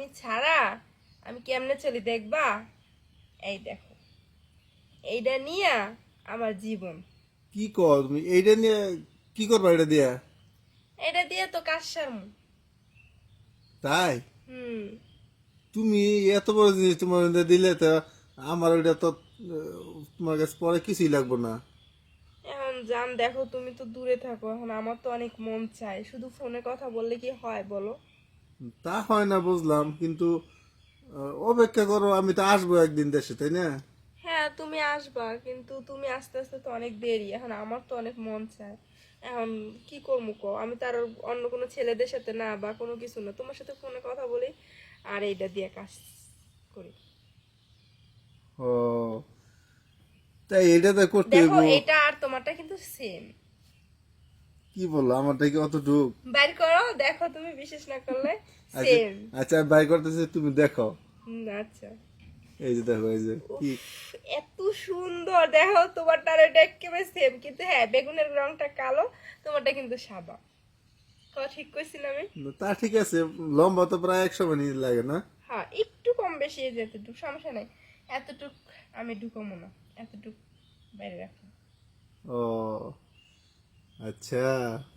তুমি ছাড়া আমি কেমনে চলি দেখবা? এই দেখো। এইটা নিয়া আমার জীবন। কি কর তুমি? এইটা নিয়ে কি করবা এটা দিয়া? এটা দিয়ে তো কাজ সারমু। তাই? হুম। তুমি এত বড় জিনিস তোমার মধ্যে দিলে তো আমার ওইটা তো আহ, তোমার কাছে পরে কিছুই লাগবে না। এখন জান দেখো তুমি তো দূরে থাকো এখন আমার তো অনেক মন চায় শুধু ফোনে কথা বললে কি হয় বলো? তা হয় না বুঝলাম কিন্তু অপেক্ষা করো আমি তো আসব একদিন দেশে তাই না? হ্যাঁ তুমি আসবা কিন্তু তুমি আস্তে আস্তে তো অনেক দেরি এখন আমার তো অনেক মন চায়। এখন কি করব কো আমি তার অন্য কোনো ছেলেদের সাথে না বা কোনো কিছু না তোমার সাথে ফোনে কথা বলি আর এইটা দিয়ে কাজ করি। ও তাই এটা তো করতে দেখো এটা আর তোমারটা কিন্তু সেম কি বলল? আমারটা কি অত ঢুক বাইর করো দেখো তুমি বিশেষ না করলে আচ্ছা সেম আচ্ছা আমি বাই করতেছি তুমি দেখো। আচ্ছা। এই যে দেখো এই যে কি এত সুন্দর দেখো তোমারটা আর এটা একেবারে সেম কিন্তু হ্যাঁ বেগুনের রংটা কালো তোমারটা কিন্তু সাদা। ঠিক আমি? তা ঠিক আছে লম্বা তো প্রায় একশো মিনিট লাগে না? হ্যাঁ একটু কম বেশি এই এতটুকু সমস্যা নাই। এতটুক আমি ঢুকাবো না এতটুক বাইরে রাখো ও আচ্ছা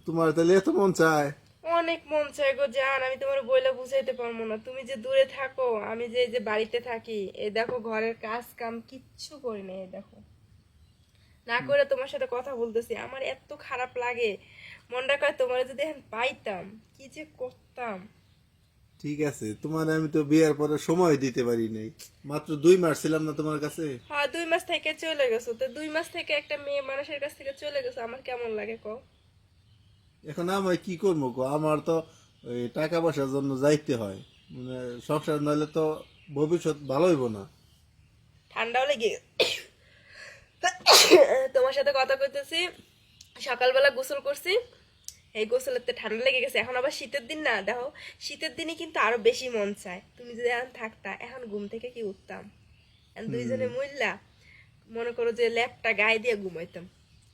তোমার তাহলে এত মন চায়? অনেক মন চায় গো জান আমি তোমার বইলা বুঝাইতে পারব না। তুমি যে দূরে থাকো আমি যে এই যে বাড়িতে থাকি এই দেখো ঘরের কাজ কাম কিচ্ছু করি না এই দেখো। না করে তোমার সাথে কথা বলতেছি আমার এত খারাপ লাগে। মনটা করে তোমার যদি এখন পাইতাম কি যে করতাম। ঠিক আছে। তোমার আমি তো বিয়ের পরে সময় দিতে পারি নাই। মাত্র দুই মাস ছিলাম না তোমার কাছে? হ্যাঁ দুই মাস থেকে চলে গেছো। তো দুই মাস থেকে একটা মেয়ে মানুষের কাছ থেকে চলে গেছো আমার কেমন লাগে কও? এখন আমার কি করব গো আমার তো ওই টাকা পয়সার জন্য যাইতে হয়। মানে সংসার নইলে তো ভবিষ্যৎ ভালো হইব না। ঠান্ডাও লেগে তোমার সাথে কথা কইতেছি। সকালবেলা গোসল করছি। এই গোসলের তো ঠান্ডা লেগে গেছে এখন আবার শীতের দিন না দেখো শীতের দিনে কিন্তু আরও বেশি মন চায়। তুমি যদি এখন থাকতা এখন ঘুম থেকে কি উঠতাম? দুইজনে মহিলা মনে করো যে ল্যাপটা গায়ে দিয়ে ঘুমাইতাম।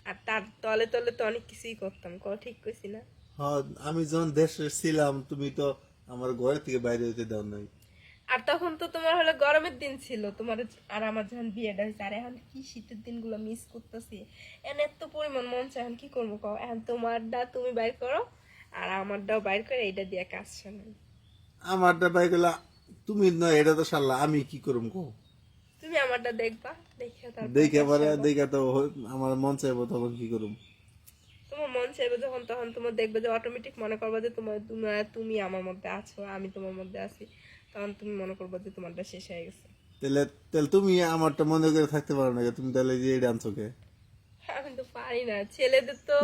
আর তার তলে তলে তো অনেক কিছুই করতাম ক ঠিক কইছি না? হ্যাঁ আমি যখন দেশে ছিলাম তুমি তো আমার ঘরে থেকে বাইরে হইতে দাও নাই। আর তখন তো তোমার হলো গরমের দিন ছিল তোমার আর আমার যখন বিয়েটা হয়েছে আর এখন কি শীতের দিনগুলো মিস করতেছি। এখন এত পরিমাণ মন চায় এখন কি করব কও? এখন তোমারটা তুমি বাইর করো আর আমারটাও বাইর করে এইটা দিয়ে কাজ শোনাই আমারটা বাই গেলা তুমি নয় এটা তো সারলা আমি কি করুম কো তুমি আমারটা দেখবা দেখে তারপর দেখে পরে দেখে তো আমার মন চাইব তখন কি করুম? তোমার মন চাইবে যখন তখন তোমার দেখবে যে অটোমেটিক মনে করবে যে তোমার তোমার তুমি আমার মধ্যে আছো আমি তোমার মধ্যে আছি। তখন তুমি মনে করবে যে তোমারটা শেষ হয়ে গেছে। তাহলে তাহলে তুমি আমারটা মনে করে থাকতে পারো না তুমি তাহলে যে ডান্সকে আমি তো পারি না ছেলেদের তো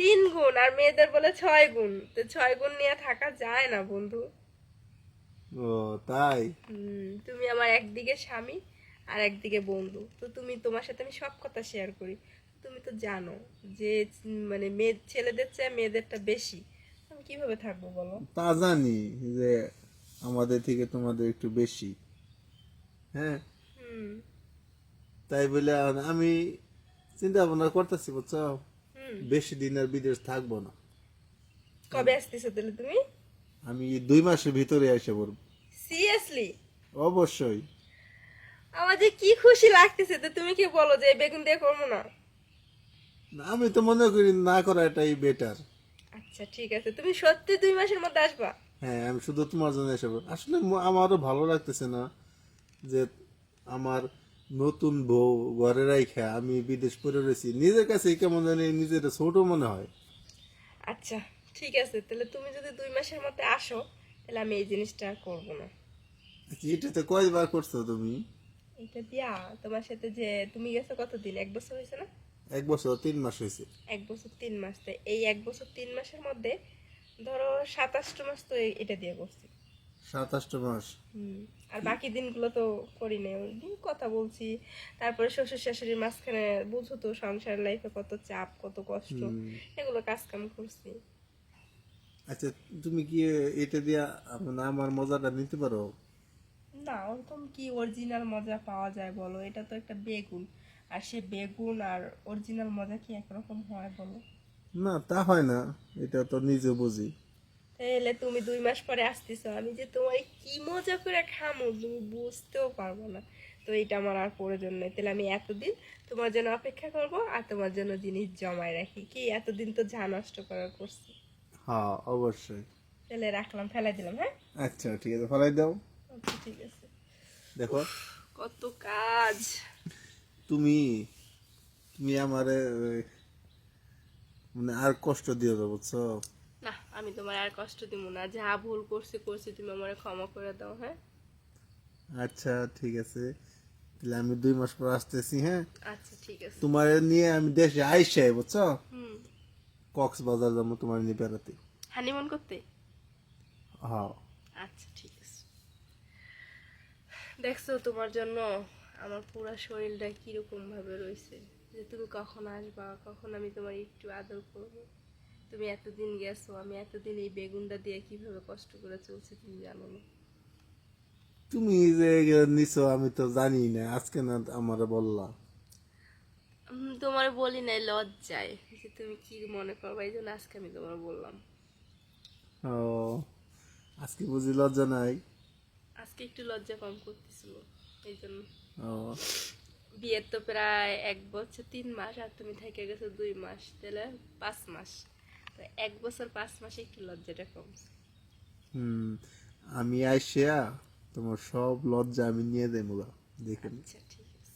তিন গুণ আর মেয়েদের বলে ছয় গুণ। তো ছয় গুণ নিয়ে থাকা যায় না বন্ধু। ও তাই? তুমি আমার একদিকে স্বামী আর একদিকে বন্ধু। তো তুমি তোমার সাথে আমি সব কথা শেয়ার করি। তুমি তো জানো যে মানে মেয়ে ছেলেদের চেয়ে মেয়েদেরটা বেশি। আমি কীভাবে থাকব বলো? তা জানি যে আমাদের থেকে তোমাদের একটু বেশি। হ্যাঁ? তাই বলে আমি চিন্তা ভাবনা করতেছি বুঝছ? বেশি দিন আর বিদেশ থাকব না। কবে আসতেছো তাহলে তুমি? আমি দুই মাসের ভিতরে এসে পড়ব। সিরিয়াসলি অবশ্যই। আমার যে কি খুশি লাগতেছে তো তুমি কি বলো যে বেগুন দিয়ে করব না? না, আমি তো মনে করি না করা এটাই বেটার আচ্ছা ঠিক আছে। তুমি সত্যি দুই মাসের মধ্যে আসবা? হ্যাঁ আমি শুধু তোমার জন্য এসে পড়ব। আসলে আমারও ভালো লাগতেছে না যে আমার নতুন বউ ঘরে রাইখা আমি বিদেশ পড়ে রয়েছি। নিজের কাছে কেমন জানি নিজের ছোট মনে হয়। আচ্ছা ঠিক আছে। তাহলে তুমি যদি দুই মাসের মধ্যে আসো তাহলে আমি এই জিনিসটা আর করব না। আচ্ছা, এটাতে কয়বার করছ তুমি? এটা দিয়া তোমার সাথে যে তুমি গেছো কতদিন? এক বছর হয়েছে না? এক বছর তিন মাস হয়েছে। এক বছর তিন মাস। তো এই এক বছর তিন মাসের মধ্যে ধরো সাতাশটা মাস তো এটা দিয়ে করছি। সাতাশটা মাস। হুম। আর বাকি দিনগুলো তো করি নাই। ওই দিন কথা বলছি। তারপরে শ্বশুর শাশুড়ির মাঝখানে বুঝো তো সংসার লাইফে কত চাপ কত কষ্ট। এগুলো কাজ কাম করছি। আচ্ছা তুমি কি এটা দিয়া আমার মজাটা নিতে পারো? না ওরকম কি অরিজিনাল মজা পাওয়া যায় বলো? এটা তো একটা বেগুন। আর সে বেগুন আর অরিজিনাল মজা কি একরকম হয় বলো? না তা হয় না। এটা তো নিজে বুঝি। তাহলে তুমি দুই মাস পরে আসতেছো আমি যে তোমার কি মজা করে খামো তুমি বুঝতেও পারব না। তো এটা আমার আর প্রয়োজন নেই। তাহলে আমি এতদিন তোমার জন্য অপেক্ষা করব আর তোমার জন্য জিনিস জমায় রাখি। কি এতদিন তো যা নষ্ট করার করছি। হ্যাঁ অবশ্যই। তাহলে রাখলাম ফেলাই দিলাম হ্যাঁ? আচ্ছা ঠিক আছে ফেলাই দাও। আচ্ছা ঠিক আছে। দেখো। কত কাজ। তুমি তুমি আমারে মানে আর কষ্ট দিও না বুঝছ? না আমি তোমার আর কষ্ট দিব না। যা ভুল করছি করছি তুমি আমার ক্ষমা করে দাও হ্যাঁ? আচ্ছা ঠিক আছে। তাহলে আমি দুই মাস পর আসতেছি হ্যাঁ? আচ্ছা ঠিক আছে। তোমার নিয়ে আমি দেশে আইসাই বুঝছ? হুম। কক্সবাজার যাব তোমার নিয়ে বেড়াতে। হানিমুন করতে? হ্যাঁ। আচ্ছা ঠিক আছে। দেখছ তোমার জন্য আমার পুরো শরীরটা কীরকম ভাবে রয়েছে যে তুমি কখন আসবা কখন আমি তোমার একটু আদর করব? তুমি এতদিন গেছো আমি এতদিন এই বেগুনটা দিয়ে কীভাবে কষ্ট করে চলছি তুমি জানো না। তুমি যে নিছো আমি তো জানি না আজকে না আমার বললা। তোমার বলি নাই লজ্জায় যে তুমি কি মনে করবা এই জন্য আজকে আমি তোমার বললাম। ও আজকে বুঝি লজ্জা নাই? আজকে একটু লজ্জা কম করতেছিল এই জন্য। ও বিয়ের তো প্রায় এক বছর তিন মাস আর তুমি থেকে গেছো দুই মাস তাহলে পাঁচ মাস। তো এক বছর পাঁচ মাসে একটু লজ্জাটা কমছে হুম আমি আইসিয়া তোমার সব লজ্জা আমি নিয়ে দেবো দেখেন আচ্ছা ঠিক আছে।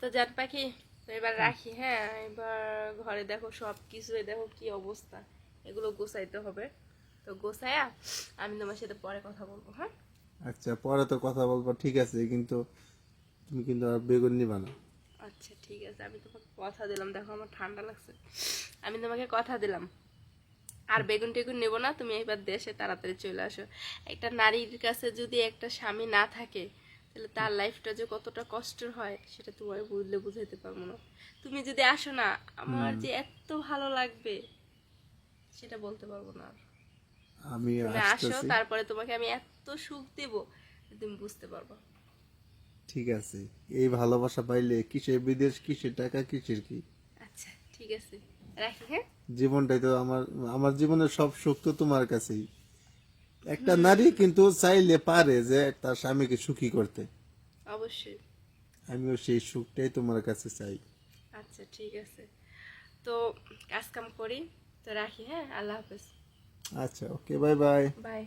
তো জান পাখি তো এবার রাখি হ্যাঁ? এবার ঘরে দেখো সব কিছুই দেখো কি অবস্থা। এগুলো গোছাইতে হবে। তো গোছায়া আমি তোমার সাথে পরে কথা বলব হ্যাঁ? আচ্ছা পরে তো কথা বলব ঠিক আছে কিন্তু তুমি কিন্তু আর বেগুন নিবা না। আচ্ছা ঠিক আছে আমি তোমাকে কথা দিলাম। দেখো আমার ঠান্ডা লাগছে। আমি তোমাকে কথা দিলাম। আর বেগুন টেগুন নেব না তুমি এবার দেশে তাড়াতাড়ি চলে আসো। একটা নারীর কাছে যদি একটা স্বামী না থাকে তাহলে তার লাইফটা যে কতটা কষ্টের হয় সেটা তোমার বুঝলে বুঝাইতে পারব না। তুমি যদি আসো না আমার যে এত ভালো লাগবে সেটা বলতে পারব না আর। আমি আসো তারপরে তোমাকে আমি এত সুখ দেব তুমি বুঝতে পারব। ঠিক আছে। এই ভালোবাসা পাইলে কিসের বিদেশ কিসের টাকা কিসের কি? আচ্ছা ঠিক আছে। রাখি হ্যাঁ? জীবনটাই তো আমার আমার জীবনের সব সুখ তো তোমার কাছেই। একটা নারী কিন্তু চাইলে পারে যে তার স্বামীকে সুখী করতে। অবশ্যই। আমিও সেই সুখটাই তোমার কাছে চাই। আচ্ছা ঠিক আছে। তো কাজ কাম করি। তো রাখি হ্যাঁ? আল্লাহ হাফেজ। আচ্ছা ওকে বাই বাই। বাই।